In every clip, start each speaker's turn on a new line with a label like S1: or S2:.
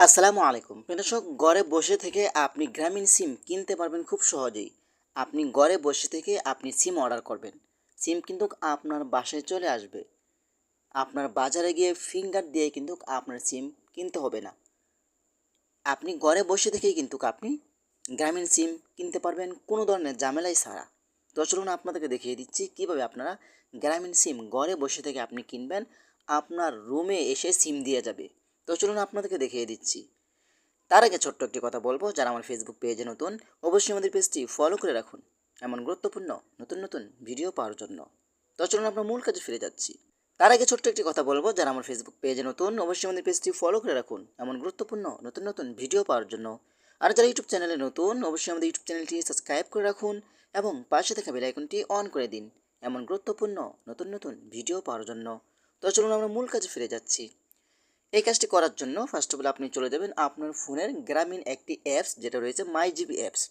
S1: আসসালামু আলাইকুম। দর্শক, ঘরে বসে থেকে আপনি গ্রামীণ সিম কিনতে পারবেন খুব সহজেই। আপনি ঘরে বসে থেকে আপনি সিম অর্ডার করবেন। সিম কিন্তু আপনার বাসায় চলে আসবে। আপনার বাজারে গিয়ে ফিঙ্গার দিয়ে কিন্তু আপনার সিম কিনতে হবে না। আপনি ঘরে বসে থেকেই কিন্তু আপনি গ্রামীণ সিম কিনতে পারবেন কোনো ধরনের ঝামেলাই ছাড়া। তো চলুন আপনাদেরকে দেখিয়ে দিচ্ছি কীভাবে আপনারা গ্রামীণ সিম ঘরে বসে থেকে আপনি কিনবেন। আপনার রুমে এসে সিম দিয়ে যাবে। তো চলুন আপনাদেরকে দেখিয়ে দিচ্ছি। তার আগে ছোট্ট একটি কথা বলব, যারা আমার ফেসবুক পেজে নতুন, অবশ্যই আমাদের পেজটি ফলো করে রাখুন। এমন গুরুত্বপূর্ণ, নতুন নতুন ভিডিও পাওয়ার জন্য। তো চলুন আমরা মূল কাজে ফিরে যাচ্ছি। তার আগে ছোট্ট একটি কথা বলব, যারা আমার ফেসবুক পেজে নতুন, অবশ্যই আমাদের পেজটি ফলো করে রাখুন। এমন গুরুত্বপূর্ণ, নতুন নতুন ভিডিও পাওয়ার জন্য। আর যারা ইউটিউব চ্যানেলে নতুন, অবশ্যই আমাদের ইউটিউব চ্যানেলটি সাবস্ক্রাইব করে রাখুন এবং পাশে থাকা বেল আইকনটি অন করে দিন। এমন গুরুত্বপূর্ণ, নতুন নতুন ভিডিও পাওয়ার জন্য। তো চলুন আমরা মূল কাজে ফিরে যাচ্ছি। এই কাজটি করার জন্য ফার্স্ট অফ অল আপনি চলে যাবেন আপনার ফোনের গ্রামীণ একটি অ্যাপস যেটা রয়েছে মাই জিবি অ্যাপস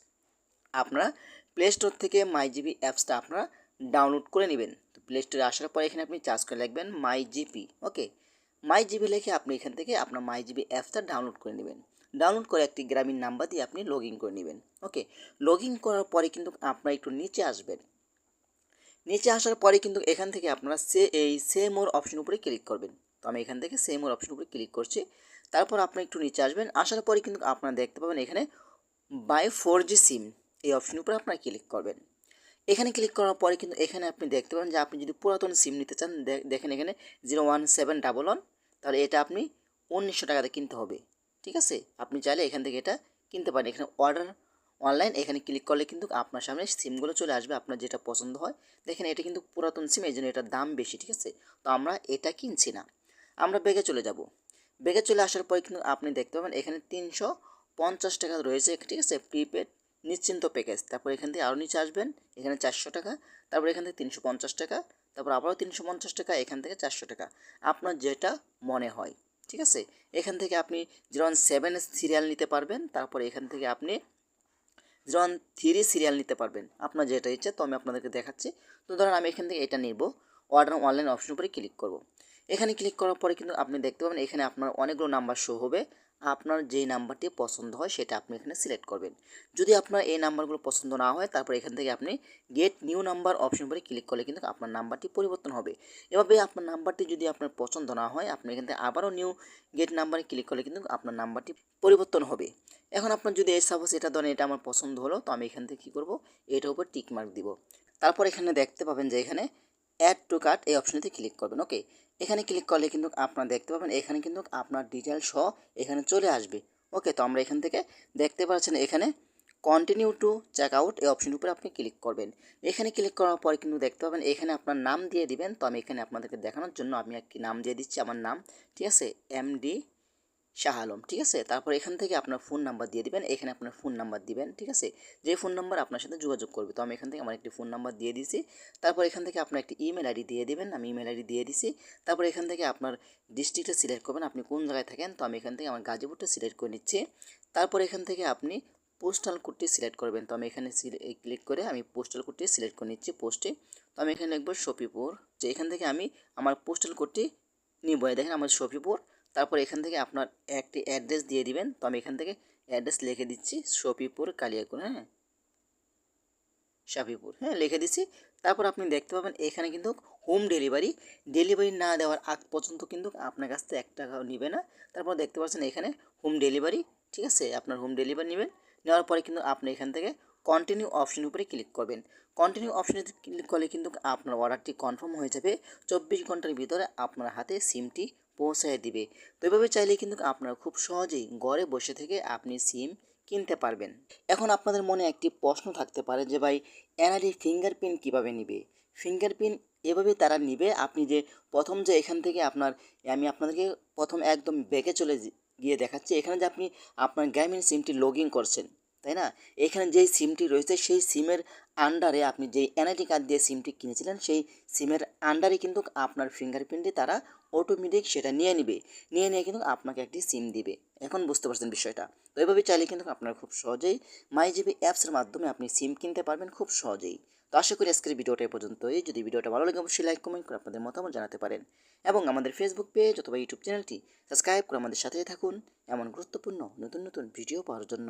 S1: আপনারা প্লে স্টোর থেকে মাই জিবি অ্যাপসটা আপনারা ডাউনলোড করে নেবেন। তো প্লে স্টোরে আসার পরে এখানে আপনি চার্জ করে লিখবেন মাই জিপি ওকে মাই জিবি লিখে আপনি এখান থেকে আপনার মাই জিবি অ্যাপসটা ডাউনলোড করে নেবেন। ডাউনলোড করে একটি গ্রামীণ নাম্বার দিয়ে আপনি লগ করে নেবেন ওকে লগ করার পরে কিন্তু আপনারা একটু নিচে আসবেন। নিচে আসার পরে কিন্তু এখান থেকে আপনারা সে, এই সেম ওর অপশন উপরে ক্লিক করবেন। তো আমি এখান থেকে সেম ওর অপশন উপরে ক্লিক করছি। তারপর আপনি একটু নিচে আসবেন, আসার পরে কিন্তু আপনারা দেখতে পাবেন এখানে বাই ফোর জি সিম এই অপশন উপরে আপনারা ক্লিক করবেন। এখানে ক্লিক করার পরে কিন্তু এখানে আপনি দেখতে পাবেন যে আপনি যদি পুরাতন সিম নিতে চান দেখেন এখানে zero one seven double one তাহলে এটা আপনি উনিশশো টাকাতে কিনতে হবে। ঠিক আছে? আপনি চাইলে এখান থেকে এটা কিনতে পারেন। এখানে অর্ডার অনলাইন এখানে ক্লিক করলে কিন্তু আপনার সামনে সিমগুলো চলে আসবে, আপনার যেটা পছন্দ হয়। দেখেন এটা কিন্তু পুরাতন সিম এই জন্য এটার দাম বেশি, ঠিক আছে? তো আমরা এটা কিনছি না। আমরা বেগে চলে যাব। বেগে চলে আসার পরে কিন্তু আপনি দেখতে পাবেন এখানে তিনশো পঞ্চাশ টাকা রয়েছে ঠিক আছে? প্রিপেড নিশ্চিন্ত প্যাকেজ তারপর এখান থেকে আরও নিচে আসবেন, এখানে চারশো টাকা। তারপর এখান থেকে তিনশো পঞ্চাশ টাকা। তারপর আবারও তিনশো পঞ্চাশ টাকা, এখান থেকে চারশো টাকা। আপনার যেটা মনে হয়, ঠিক আছে? এখান থেকে আপনি যেমন সেভেন সিরিয়াল নিতে পারবেন। তারপর এখান থেকে আপনি যেমন থ্রি সিরিয়াল নিতে পারবেন। আপনার যেটা ইচ্ছা, তো আমি আপনাদেরকে দেখাচ্ছি। তো ধরুন আমি এখান থেকে এটা নিব। অর্ডার অনলাইন অপশন উপরে ক্লিক করব। এখানে ক্লিক করার পরে কিন্তু আপনি দেখতে পাবেন এখানে আপনার অনেকগুলো নাম্বার শো হবে। আপনার যেই নাম্বারটি পছন্দ হয় সেটা আপনি এখানে সিলেক্ট করবেন। যদি আপনার এই নাম্বারগুলো পছন্দ না হয়, তারপর এখান থেকে আপনি গেট নিউ নাম্বার অপশন উপরে ক্লিক করলে কিন্তু আপনার নাম্বারটি পরিবর্তন হবে। এভাবে আপনার নাম্বারটি যদি আপনার পছন্দ না হয়, আপনি এখান থেকে আবারও নিউ গেট নাম্বারে ক্লিক করলে কিন্তু আপনার নাম্বারটি পরিবর্তন হবে। এখন আপনার যদি এই সাপোজ এটা ধরেন এটা আমার পছন্দ হলো, তো আমি এখান থেকে কী করব? এটার উপর টিক মার্ক দিব। তারপর এখানে দেখতে পাবেন যে এখানে অ্যাড টু কার্ট এই অপশনেতে ক্লিক করবেন ওকে এখানে ক্লিক করলে কিন্তু আপনারা দেখতে পাবেন, এখানে কিন্তু আপনার ডিটেল সহ এখানে চলে আসবে। ওকে তো আমরা এখান থেকে দেখতে পাচ্ছেন এখানে কন্টিনিউ টু চেক আউট এই অপশানের উপরে আপনি ক্লিক করবেন। এখানে ক্লিক করার পরে কিন্তু দেখতে পাবেন, এখানে আপনার নাম দিয়ে দিবেন। তো আমি এখানে আপনাদেরকে দেখানোর জন্য আমি একটি নাম দিয়ে দিচ্ছি, আমার নাম, ঠিক আছে এমডি শাহ আলম, ঠিক আছে? তারপর এখান থেকে আপনার ফোন নাম্বার দিয়ে দিবেন, এখানে আপনার ফোন নাম্বার দিবেন, ঠিক আছে? যে ফোন নাম্বার আপনার সাথে যোগাযোগ করবে। তো আমি এখান থেকে আমার একটি ফোন নাম্বার দিয়ে দিয়েছি তারপর এখান থেকে আপনার একটি ইমেল আইডি দিয়ে দিবেন, আমি ইমেল আইডি দিয়ে দিছি। তারপর এখান থেকে আপনার ডিস্ট্রিক্টটা সিলেক্ট করবেন, আপনি কোন জায়গায় থাকেন? তো আমি এখান থেকে আমার গাজীপুরটা সিলেক্ট করে নিচ্ছি। তারপর এখান থেকে আপনি পোস্টাল কোডটি সিলেক্ট করবেন। তো আমি এখানে ক্লিক করে আমি পোস্টাল কোডটি সিলেক্ট করে নিচ্ছি পোস্টে তো আমি এখানে লিখব শফিপুর। যে এখান থেকে আমি আমার পোস্টাল কোডটি নিব। দেখেন আমার শফিপুর। তারপর এখান থেকে আপনার একটি অ্যাড্রেস দিয়ে দিবেন। তো আমি এখান থেকে অ্যাড্রেস লিখে দিচ্ছি শফিপুর কালিয়াকুর হ্যাঁ? শাফিপুর হ্যাঁ লিখে দিচ্ছি। তারপর আপনি দেখতে পাবেন এখানে কিন্তু হোম ডেলিভারি। ডেলিভারি না দেওয়ার আগ পর্যন্ত কিন্তু আপনার কাছ থেকে এক টাকাও নেবে না। তারপর দেখতে পাচ্ছেন এখানে হোম ডেলিভারি, ঠিক আছে? আপনার হোম ডেলিভারি নেবেন। নেওয়ার পরে কিন্তু আপনি এখান থেকে কন্টিনিউ অপশন উপরে ক্লিক করবেন। কন্টিনিউ অপশনে ক্লিক করলে কিন্তু আপনার অর্ডারটি কনফার্ম হয়ে যাবে। চব্বিশ ঘণ্টার ভিতরে আপনার হাতে সিমটি পৌঁছায় দিবে। তো এভাবে চাইলে কিন্তু আপনারা খুব সহজেই ঘরে বসে থেকে আপনি সিম কিনতে পারবেন। এখন আপনাদের মনে একটি প্রশ্ন থাকতে পারে যে, ভাই এনআইডি ফিঙ্গারপ্রিন্ট কীভাবে নিবে? ফিঙ্গারপ্রিন্ট এভাবে তারা নিবে? আপনি যে প্রথম যে এখান থেকে আপনার, আমি আপনাদেরকে প্রথম একদম ব্যাগে চলে গিয়ে দেখাচ্ছি। এখানে যে আপনি আপনার গ্রামীণ সিমটি লগ করছেন। তাই না? এখানে যেই সিমটি রয়েছে, সেই সিমের আন্ডারে আপনি যেই এনআইডি কার্ড দিয়ে সিমটি কিনেছিলেন, সেই সিমের আন্ডারে কিন্তু আপনার ফিঙ্গারপ্রিন্টে তারা অটোমেটিক সেটা নিয়ে নেবে। নিয়ে নিয়ে কিন্তু আপনাকে একটি সিম দিবে। এখন বুঝতে পারছেন বিষয়টা? তো এইভাবে চাইলে কিন্তু আপনার খুব সহজেই মাই জিবি অ্যাপসের মাধ্যমে আপনি সিম কিনতে পারবেন খুব সহজেই। তো আশা করি আজকের ভিডিওটা এ পর্যন্তই। যদি ভিডিওটা ভালো লাগে, অবশ্যই লাইক কমেন্ট করে আপনাদের মতামত জানাতে পারেন। এবং আমাদের ফেসবুক পেজ অথবা ইউটিউব চ্যানেলটি সাবস্ক্রাইব করে আমাদের সাথেই থাকুন। এমন গুরুত্বপূর্ণ, নতুন নতুন ভিডিও পাওয়ার জন্য।